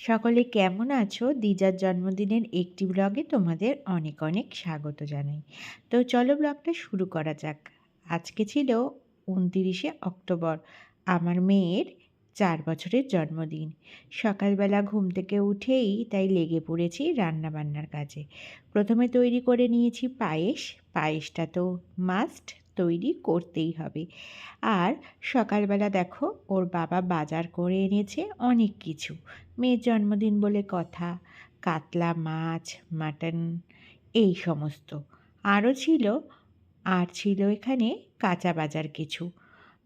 সকলে কেমন আছো? দিজার জন্মদিনের একটি ব্লগে তোমাদের অনেক অনেক স্বাগত জানাই। তো চলো ব্লগটা শুরু করা যাক। আজকে ছিল উনতিরিশে অক্টোবর, আমার মেয়ের চার বছরের জন্মদিন। সকালবেলা ঘুম থেকে উঠেই তাই লেগে পড়েছি রান্নাবান্নার কাজে। প্রথমে তৈরি করে নিয়েছি পায়েস। পায়েসটা তো মাস্ট তৈরি করতেই হবে। আর সকালবেলা দেখো, ওর বাবা বাজার করে এনেছে অনেক কিছু। মেয়ের জন্মদিন বলে কথা, কাতলা মাছ, মাটন, এই সমস্ত। আরও ছিল, আর ছিল এখানে কাঁচা বাজার কিছু।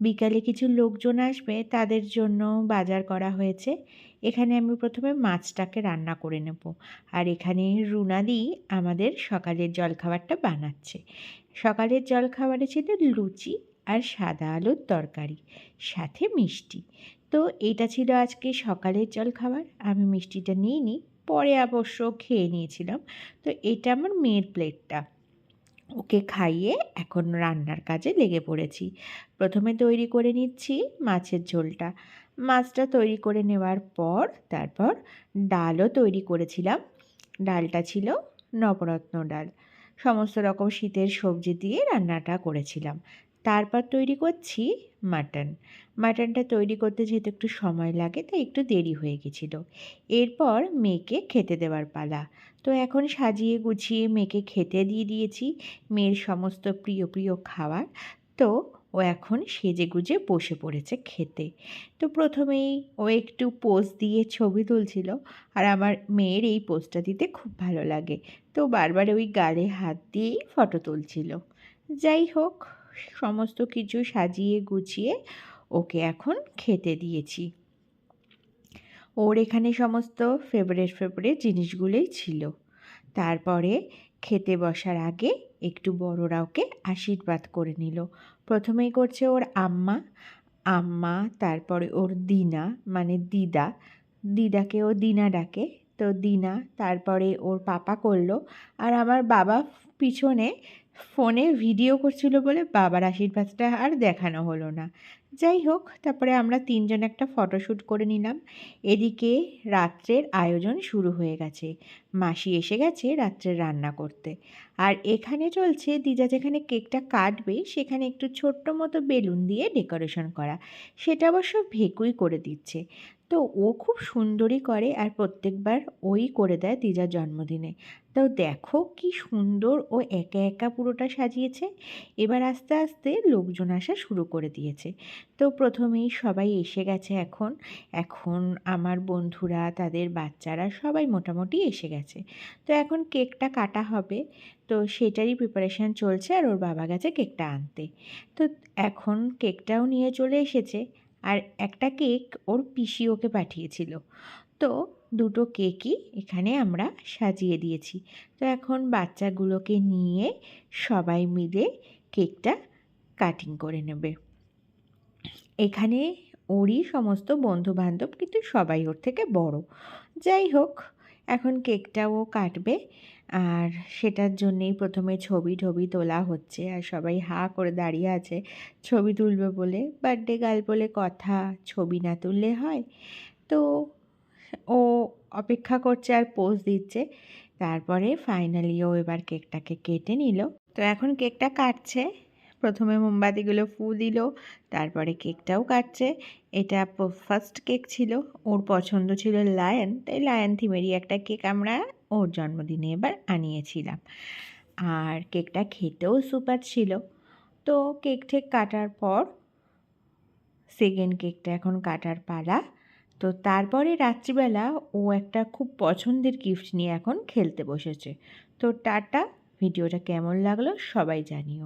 বিকালে কিছু লোকজন আসবে, তাদের জন্য বাজার করা হয়েছে। এখানে আমি প্রথমে মাছটাকে রান্না করে নেব। আর এখানে রুনাদি আমাদের সকালের জলখাবারটা বানাচ্ছে। সকালের জলখাবারে ছিল লুচি আর সাদা আলুর তরকারি, সাথে মিষ্টি। তো এটা ছিল আজকে সকালের জলখাবার। আমি মিষ্টিটা নিয়ে নিই পরে অবশ্য খেয়ে নিয়েছিলাম। তো এটা আমার মেয়ের প্লেটটা। ওকে খাইয়ে এখন রান্নার কাজে লেগে পড়েছি। প্রথমে তৈরি করে নিচ্ছি মাছের ঝোলটা। মাছটা তৈরি করে নেওয়ার পর তারপর ডালও তৈরি করেছিলাম। ডালটা ছিল নবরত্ন ডাল। সমস্ত রকম শীতের সবজি দিয়ে রান্নাটা করেছিলাম। তারপর তৈরি করছি মাটন। মাটনটা তৈরি করতে যেহেতু একটু সময় লাগে, তাই একটু দেরি হয়ে গেছিল। এরপর মেয়েকে খেতে দেওয়ার পালা। তো এখন সাজিয়ে গুছিয়ে মেয়েকে খেতে দিয়ে দিয়েছি, মেয়ের সমস্ত প্রিয় প্রিয় খাবার। তো ও এখন সেজে গুজে বসে পড়েছে খেতে। তো প্রথমেই ও একটু পোজ দিয়ে ছবি তুলছিল, আর আমার মেয়ের এই পোজটা দিতে খুব ভালো লাগে। তো বারবার ওই গালে হাত দিয়েই ফটো তুলছিল। যাই হোক সমস্ত কিছু সাজিয়ে গুছিয়ে ওকে এখন খেতে দিয়েছি। ওর এখানে সমস্ত ফেভারেট ফেভারেট জিনিসগুলোই ছিল। তারপরে খেতে বসার আগে একটু বড়রা ওকে আশীর্বাদ করে নিল। প্রথমেই করছে ওর আম্মা আম্মা, তারপরে ওর দিনা মানে দিদা। দিদাকে ও দিনা ডাকে। তো দিনা, তারপরে ওর পাপা করল। আর আমার বাবা পিছনে ফোনে ভিডিও করছিল বলে বাবার আশীর্বাদটা আর দেখানো হলো না। যাই হোক, তারপরে আমরা তিনজন একটা ফটোশ্যুট করে নিলাম। এদিকে রাত্রের আয়োজন শুরু হয়ে গেছে। মাসি এসে গেছে রাত্রের রান্না করতে। আর এখানে চলছে, দিজা যেখানে কেকটা কাটবে, সেখানে একটু ছোট্ট মতো বেলুন দিয়ে ডেকোরেশন করা। সেটা অবশ্য ভেকুই করে দিচ্ছে। তো ও খুব সুন্দরই করে আর প্রত্যেকবার ওই করে দেয় দিজার জন্মদিনে। তো দেখো কি সুন্দর ও একা একা পুরোটা সাজিয়েছে। এবার আস্তে আস্তে লোকজন আসা শুরু করে দিয়েছে। তো প্রথমেই সবাই এসে গেছে এখন। এখন আমার বন্ধুরা, তাদের বাচ্চারা সবাই মোটামুটি এসে গেছে। তো এখন কেকটা কাটা হবে। তো সেটারই প্রিপারেশান চলছে আর ওর বাবা গেছে কেকটা আনতে। তো এখন কেকটাও নিয়ে চলে এসেছে। আর একটা কেক ওর পিসি ওকে পাঠিয়েছিল। তো দুটো কেকই এখানে আমরা সাজিয়ে দিয়েছি। তো এখন বাচ্চাগুলোকে নিয়ে সবাই মিলে কেকটা কাটিং করে নেবে। এখানে ওরই সমস্ত বন্ধু বান্ধব কিন্তু সবাই ওর থেকে বড়। যাই হোক, এখন কেকটাও কাটবে। আর সেটার জন্যেই প্রথমে ছবি টবি তোলা হচ্ছে আর সবাই হা করে দাঁড়িয়ে আছে ছবি তুলবে বলে বার্থডে গাল বলে কথা, ছবি না তুললে হয়। তো ও অপেক্ষা করছে আর পোজ দিচ্ছে। তারপরে ফাইনালি ও এবার কেকটাকে কেটে নিল। তো এখন কেকটা কাটছে। প্রথমে মোমবাতিগুলো ফু দিল, তারপরে কেকটাও কাটছে। এটা ফার্স্ট কেক ছিল, ওর পছন্দ ছিল লায়ন তাই লায়ন থিমেরই একটা কেক আমরা ওর জন্মদিনে এবার আনিয়েছিলাম। আর কেকটা খেতেও সুপার ছিল। তো কেক ঠেক কাটার পর সেকেন্ড কেকটা এখন কাটার পালা। তো তারপরে রাত্রিবেলা ও একটা খুব পছন্দের গিফট নিয়ে এখন খেলতে বসেছে। তো টাটা ভিডিওটা কেমন লাগল সবাই জানিও।